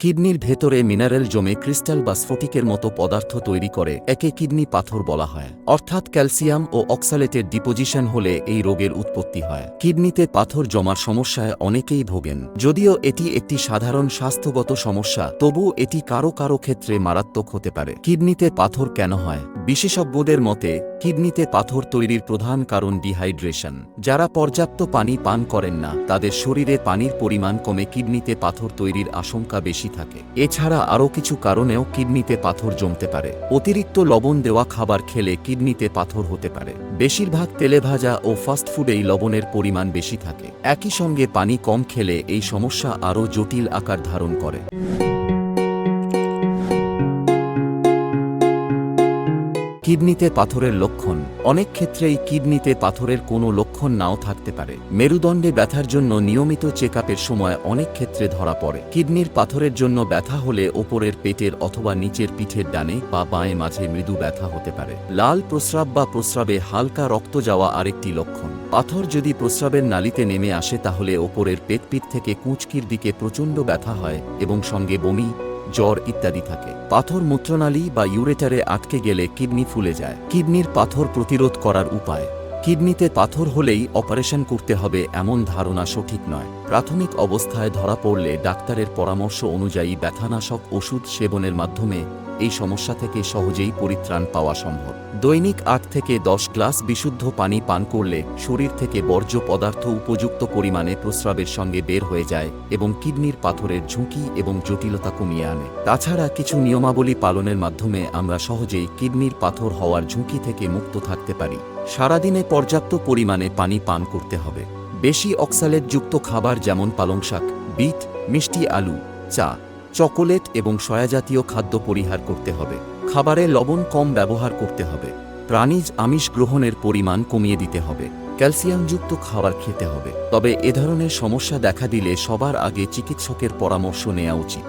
কিডনির ভেতরে মিনারেল জমে ক্রিস্টাল বা স্ফটিকের মতো পদার্থ তৈরি করে একে কিডনি পাথর বলা হয়। অর্থাৎ ক্যালসিয়াম ও অক্সালেটের ডিপোজিশন হলে এই রোগের উৎপত্তি হয়। কিডনিতে পাথর জমার সমস্যায় অনেকেই ভোগেন। যদিও এটি একটি সাধারণ স্বাস্থ্যগত সমস্যা, তবু এটি কারও কারও ক্ষেত্রে মারাত্মক হতে পারে। কিডনিতে পাথর কেন হয়? বিশেষজ্ঞদের মতে, কিডনিতে পাথর তৈরির প্রধান কারণ ডিহাইড্রেশন। যারা পর্যাপ্ত পানি পান করেন না, তাদের শরীরে পানির পরিমাণ কমে কিডনিতে পাথর তৈরির আশঙ্কা বেশি থাকে। এছাড়া আরও কিছু কারণেও কিডনিতে পাথর জমতে পারে। অতিরিক্ত লবণ দেওয়া খাবার খেলে কিডনিতে পাথর হতে পারে। বেশিরভাগ তেলে ভাজা ও ফাস্টফুডেই লবণের পরিমাণ বেশি থাকে। একই সঙ্গে পানি কম খেলে এই সমস্যা আরও জটিল আকার ধারণ করে। কিডনিতে পাথরের লক্ষণ। অনেক ক্ষেত্রেই কিডনিতে পাথরের কোনো লক্ষণ নাও থাকতে পারে। মেরুদণ্ডে ব্যথার জন্য নিয়মিত চেক সময় অনেক ক্ষেত্রে ধরা পড়ে। কিডনির পাথরের জন্য ব্যথা হলে ওপরের পেটের অথবা নিচের পিঠের ডানে বা বাঁয়ে মাঝে মৃদু ব্যথা হতে পারে। লাল প্রস্রাব বা প্রস্রাবে হালকা রক্ত যাওয়া আরেকটি লক্ষণ। পাথর যদি প্রস্রাবের নালিতে নেমে আসে তাহলে ওপরের পেটপিট থেকে কুঁচকির দিকে প্রচণ্ড ব্যথা হয় এবং সঙ্গে বমি জ্বর ইত্যাদি থাকে। পাথর মূত্রনালী বা ইউরেটারে আটকে গেলে কিডনি ফুলে যায়। কিডনির পাথর প্রতিরোধ করার উপায়। কিডনিতে পাথর হলেই অপারেশন করতে হবে এমন ধারণা সঠিক নয়। প্রাথমিক অবস্থায় ধরা পড়লে ডাক্তারের পরামর্শ অনুযায়ী ব্যথানাশক ওষুধ সেবনের মাধ্যমে এই সমস্যা থেকে সহজেই পরিত্রাণ পাওয়া সম্ভব। দৈনিক আট থেকে দশ গ্লাস বিশুদ্ধ পানি পান করলে শরীর থেকে বর্জ্য পদার্থ উপযুক্ত পরিমাণে প্রস্রাবের সঙ্গে বের হয়ে যায় এবং কিডনির পাথরের ঝুঁকি এবং জটিলতা কমিয়ে আনে। তাছাড়া কিছু নিয়মাবলী পালনের মাধ্যমে আমরা সহজেই কিডনির পাথর হওয়ার ঝুঁকি থেকে মুক্ত থাকতে পারি। সারাদিনে পর্যাপ্ত পরিমাণে পানি পান করতে হবে। বেশি অক্সালেটযুক্ত খাবার যেমন পালং শাক বিট, মিষ্টি আলু, চা চকোলেট এবং সয়াজাতীয় খাদ্য পরিহার করতে হবে। খাবারে লবণ কম ব্যবহার করতে হবে। প্রাণীজ আমিষ গ্রহণের পরিমাণ কমিয়ে দিতে হবে। ক্যালসিয়ামযুক্ত খাবার খেতে হবে। তবে এ ধরনের সমস্যা দেখা দিলে সবার আগে চিকিৎসকের পরামর্শ নেওয়া উচিত।